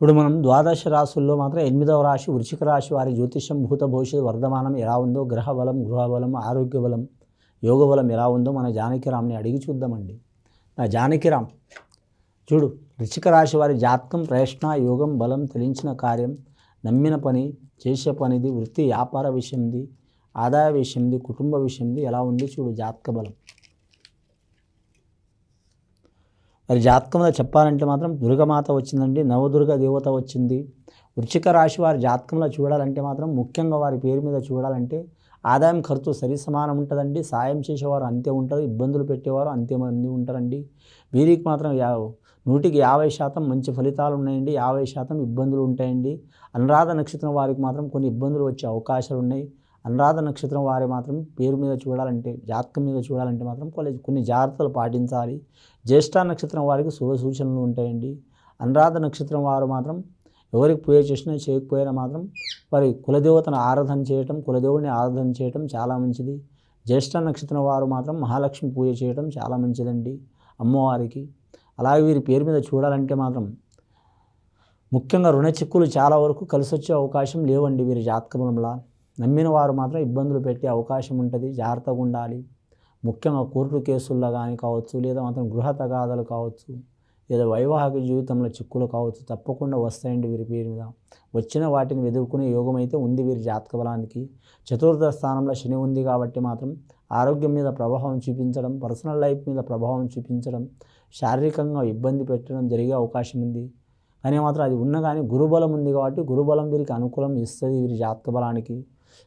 ఇప్పుడు మనం ద్వాదశ రాశుల్లో మాత్రం ఎనిమిదవ రాశి వృశ్చిక రాశి వారి జ్యోతిషం భూత భవిష్యత్ వర్ధమానం ఎలా ఉందో గ్రహ బలం గృహ బలం ఆరోగ్య బలం యోగ బలం ఎలా ఉందో మన జానకిరామ్ని అడిగి చూద్దామండి. నా జానకిరామ్ చూడు వృశ్చిక రాశి వారి జాతకం ప్రయత్న యోగం బలం తెలించిన కార్యం నమ్మిన పని చేసే పనిది వృత్తి వ్యాపార విషయంది ఆదాయ విషయంది కుటుంబ విషయంది ఎలా ఉంది చూడు జాతక బలం. మరి జాతకంలో చెప్పాలంటే మాత్రం దుర్గమాత వచ్చిందండి నవదుర్గ దేవత వచ్చింది. వృచ్చిక రాశి వారి జాతకంలో చూడాలంటే మాత్రం ముఖ్యంగా వారి పేరు మీద చూడాలంటే ఆదాయం ఖర్చు సరి సమానం ఉంటుందండి. సాయం చేసేవారు అంతే ఉంటారు ఇబ్బందులు పెట్టేవారు అంతే మంది ఉంటారండి. వీరికి మాత్రం యా నూటికి యాభై శాతం మంచి ఫలితాలు ఉన్నాయండి. యాభై శాతం ఇబ్బందులు ఉంటాయండి. అనురాధ నక్షత్రం వారికి మాత్రం కొన్ని ఇబ్బందులు వచ్చే అవకాశాలు ఉన్నాయి అనురాధ నక్షత్రం వారి మాత్రం పేరు మీద చూడాలంటే జాతకం మీద చూడాలంటే మాత్రం కొన్ని కొన్ని జాగ్రత్తలు పాటించాలి. జ్యేష్ఠ నక్షత్రం వారికి శుభ సూచనలు ఉంటాయండి. అనురాధ నక్షత్రం వారు మాత్రం ఎవరికి పూజ చేసినా చేయకపోయినా మాత్రం వారి కులదేవతను ఆరాధన చేయటం కులదేవుడిని ఆరాధన చేయటం చాలా మంచిది. జ్యేష్ఠ నక్షత్రం వారు మాత్రం మహాలక్ష్మి పూజ చేయటం చాలా మంచిదండి అమ్మవారికి. అలాగే వీరి పేరు మీద చూడాలంటే మాత్రం ముఖ్యంగా రుణ చిక్కులు చాలా వరకు కలిసొచ్చే అవకాశం లేవండి వీరి జాతకంలో నమ్మిన వారు మాత్రం ఇబ్బందులు పెట్టే అవకాశం ఉంటుంది జాగ్రత్తగా ఉండాలి. ముఖ్యంగా కోర్టు కేసుల్లో కానీ కావచ్చు లేదా మాత్రం గృహ తగాదాలు కావచ్చు లేదా వైవాహిక జీవితంలో చిక్కులు కావచ్చు తప్పకుండా వస్తాయండి వీరి పేరు మీద. వచ్చిన వాటిని ఎదుర్కొనే యోగం అయితే ఉంది వీరి జాతక బలానికి. చతుర్థ స్థానంలో శని ఉంది కాబట్టి మాత్రం ఆరోగ్యం మీద ప్రభావం చూపించడం పర్సనల్ లైఫ్ మీద ప్రభావం చూపించడం శారీరకంగా ఇబ్బంది పెట్టడం జరిగే అవకాశం ఉంది. కానీ మాత్రం అది ఉన్న కానీ గురుబలం ఉంది కాబట్టి గురుబలం వీరికి అనుకూలం ఇస్తుంది వీరి జాతక బలానికి.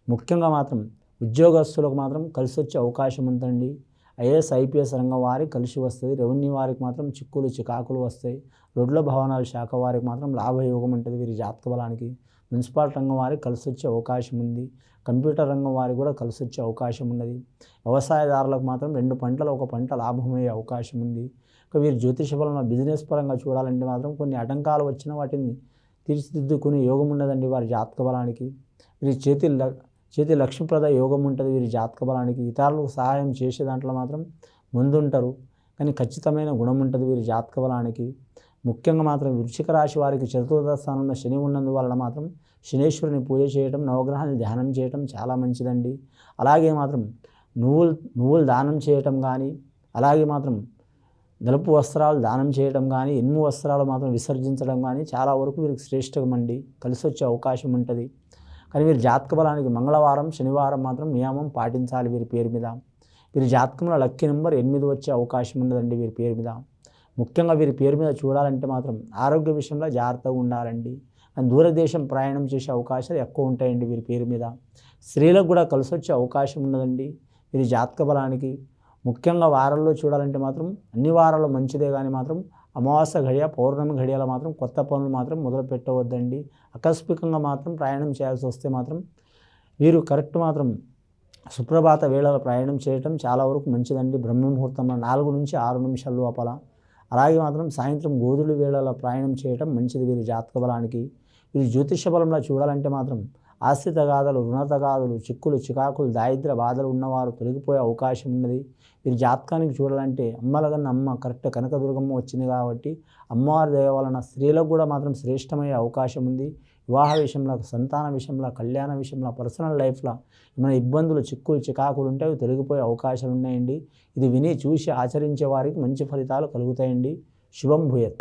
ముఖ్యంగా మాత్రం ఉద్యోగస్తులకు మాత్రం కలిసి వచ్చే అవకాశం ఉందండి. ఐఏఎస్ ఐపీఎస్ రంగం వారికి కలిసి వస్తుంది. రెవెన్యూ వారికి మాత్రం చిక్కులు చికాకులు వస్తాయి. రోడ్ల భవనాల శాఖ వారికి మాత్రం లాభయోగం ఉంటుంది వీరి జాతక బలానికి. మున్సిపాలిటీ రంగం వారికి కలిసి వచ్చే అవకాశం ఉంది. కంప్యూటర్ రంగం వారికి కూడా కలిసి వచ్చే అవకాశం ఉన్నది. వ్యవసాయదారులకు మాత్రం రెండు పంటలు ఒక పంట లాభమయ్యే అవకాశం ఉంది. ఇక వీరు జ్యోతిష బలంలో బిజినెస్ పరంగా చూడాలంటే మాత్రం కొన్ని ఆటంకాలు వచ్చిన వాటిని తీర్చిదిద్దుకునే యోగం ఉండదండి వారి జాతక బలానికి. వీరి చేతి చేతి లక్ష్మీప్రద యోగం ఉంటుంది వీరి జాతక బలానికి ఇతరులకు సహాయం చేసే దాంట్లో మాత్రం ముందుంటారు. కానీ ఖచ్చితమైన గుణం ఉంటుంది వీరి జాతక బలానికి. ముఖ్యంగా మాత్రం వృశ్చిక రాశి వారికి చతుర్థ స్థానంలో శని ఉన్నందువలన మాత్రం శనేశ్వరుని పూజ చేయటం నవగ్రహాన్ని ధ్యానం చేయటం చాలా మంచిదండి. అలాగే మాత్రం నువ్వులు నువ్వులు దానం చేయటం కానీ అలాగే మాత్రం నలుపు వస్త్రాలు దానం చేయడం కానీ ఎన్ము వస్త్రాలు మాత్రం విసర్జించడం కానీ చాలా వరకు వీరికి శ్రేష్టమండి. కలిసి వచ్చే అవకాశం ఉంటుంది. కానీ వీరి జాతక బలానికి మంగళవారం శనివారం మాత్రం నియమం పాటించాలి వీరి పేరు మీద. వీరి జాతకంలో లక్కీ నెంబర్ ఎనిమిది వచ్చే అవకాశం ఉండదండి వీరి పేరు మీద. ముఖ్యంగా వీరి పేరు మీద చూడాలంటే మాత్రం ఆరోగ్య విషయంలో జాగ్రత్తగా ఉండాలండి. అండ్ దూరదేశం ప్రయాణం చేసే అవకాశాలు ఎక్కువ ఉంటాయండి వీరి పేరు మీద. స్త్రీలకు కూడా కలిసి వచ్చే అవకాశం ఉన్నదండి వీరి జాతక బలానికి. ముఖ్యంగా వారాల్లో చూడాలంటే మాత్రం అన్ని వారాల్లో మంచిదే కానీ మాత్రం అమావాస్య ఘడియ పౌర్ణమి ఘడియలో మాత్రం కొత్త పనులు మాత్రం మొదలు పెట్టవద్దండి ఆకస్మికంగా మాత్రం ప్రయాణం చేయాల్సి వస్తే మాత్రం వీరు కరెక్ట్ మాత్రం సుప్రభాత వేళలో ప్రయాణం చేయటం చాలా వరకు మంచిదండి. బ్రహ్మ ముహూర్తంలో నాలుగు నుంచి ఆరు నిమిషాల లోపల అలాగే మాత్రం సాయంత్రం గోధుల వేళలో ప్రయాణం చేయటం మంచిది. వీరి జాతక బలానికి వీరి జ్యోతిష బలంలో చూడాలంటే మాత్రం ఆస్తి తగాదలు రుణ చిక్కులు చికాకులు దారిద్ర బాధలు ఉన్నవారు తొలగిపోయే అవకాశం ఉన్నది. మీరు జాతకానికి చూడాలంటే అమ్మలగన్న అమ్మ కరెక్ట్ కనకదుర్గమ్మ వచ్చింది కాబట్టి అమ్మవారి దయ వలన స్త్రీలకు కూడా మాత్రం శ్రేష్టమయ్యే అవకాశం ఉంది. వివాహ విషయంలో సంతాన విషయంలో కళ్యాణ విషయంలో పర్సనల్ లైఫ్లో ఏమైనా ఇబ్బందులు చిక్కులు చికాకులు ఉంటే అవి తొలగిపోయే అవకాశాలు ఉన్నాయండి. ఇది విని చూసి ఆచరించే వారికి మంచి ఫలితాలు కలుగుతాయండి. శుభం భూయత్.